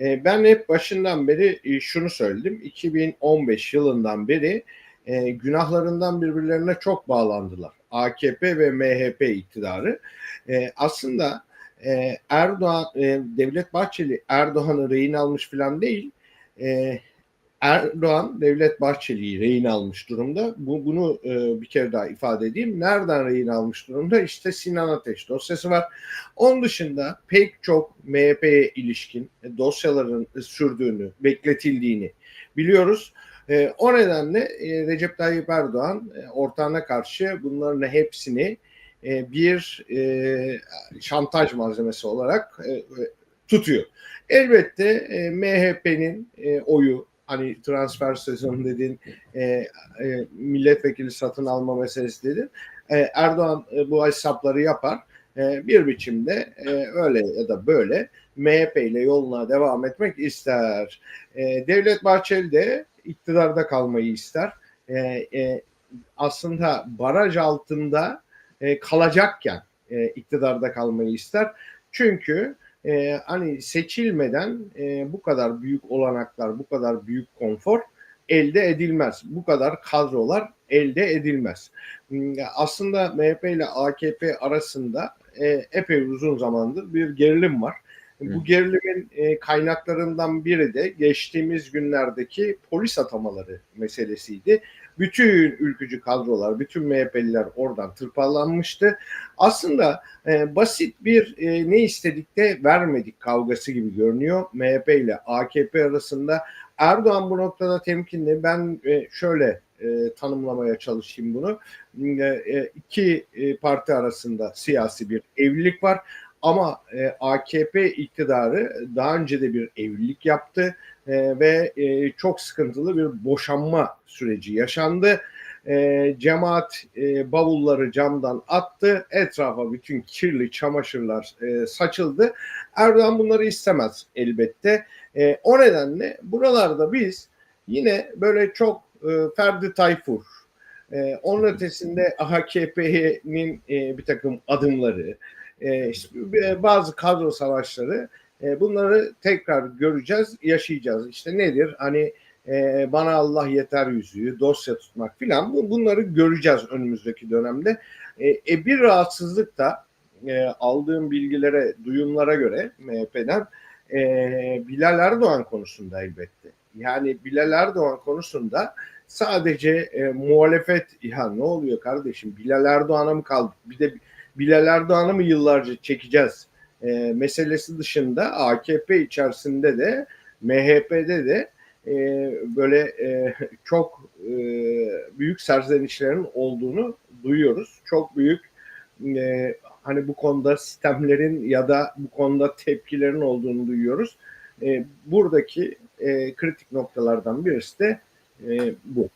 E, ben hep başından beri e, şunu söyledim. 2015 yılından beri e, günahlarından birbirlerine çok bağlandılar. AKP ve MHP iktidarı. E, aslında e, Erdoğan, e, Devlet Bahçeli Erdoğan'ı rehin almış falan değil. E, Erdoğan Devlet Bahçeli'yi rehin almış durumda. Bu bunu e, bir kere daha ifade edeyim. Nereden rehin almış durumda? İşte Sinan Ateş dosyası var. Onun dışında pek çok MHP'ye ilişkin dosyaların sürdüğünü, bekletildiğini biliyoruz. E, o nedenle e, Recep Tayyip Erdoğan e, ortağına karşı bunların hepsini e, bir e, şantaj malzemesi olarak e, tutuyor. Elbette e, MHP'nin e, oyu hani transfer sezonu dedin, e, e, milletvekili satın alma meselesi dedin. E, Erdoğan e, bu hesapları yapar. E, bir biçimde e, öyle ya da böyle MHP ile yoluna devam etmek ister. E, Devlet Bahçeli de iktidarda kalmayı ister. E, e, aslında baraj altında e, kalacakken e, iktidarda kalmayı ister. Çünkü e, hani seçilmeden e, bu kadar büyük olanaklar, bu kadar büyük konfor elde edilmez. Bu kadar kadrolar elde edilmez. Hmm, aslında MHP ile AKP arasında e, epey uzun zamandır bir gerilim var. Bu gerilimin e, kaynaklarından biri de geçtiğimiz günlerdeki polis atamaları meselesiydi. Bütün ülkücü kadrolar, bütün MHP'liler oradan tırpalanmıştı. Aslında e, basit bir e, ne istedik de vermedik kavgası gibi görünüyor MHP ile AKP arasında. Erdoğan bu noktada temkinli. Ben şöyle tanımlamaya çalışayım bunu. E, iki e, parti arasında siyasi bir evlilik var. Ama e, AKP iktidarı daha önce de bir evlilik yaptı e, ve e, çok sıkıntılı bir boşanma süreci yaşandı. E, cemaat e, bavulları camdan attı. Etrafa bütün kirli çamaşırlar e, saçıldı. Erdoğan bunları istemez elbette. E, o nedenle buralarda biz yine böyle çok e, Ferdi Tayfur, e, onun ötesinde AKP'nin e, bir takım adımları, e, işte, bazı kadro savaşları e, bunları tekrar göreceğiz, yaşayacağız. İşte nedir? Hani e, bana Allah yeter yüzüğü, dosya tutmak filan bu, bunları göreceğiz önümüzdeki dönemde. E, e, bir rahatsızlık da e, aldığım bilgilere, duyumlara göre MHP'den e, Bilal Erdoğan konusunda elbette. Yani Bilal Erdoğan konusunda sadece e, muhalefet ya ne oluyor kardeşim Bilal Erdoğan'a mı kaldı? Bir de Bilal Erdoğan'ı mı yıllarca çekeceğiz e, meselesi dışında AKP içerisinde de MHP'de de e, böyle e, çok e, büyük serzenişlerin olduğunu duyuyoruz. Çok büyük e, hani bu konuda sistemlerin ya da bu konuda tepkilerin olduğunu duyuyoruz. E, buradaki e, kritik noktalardan birisi de e, bu.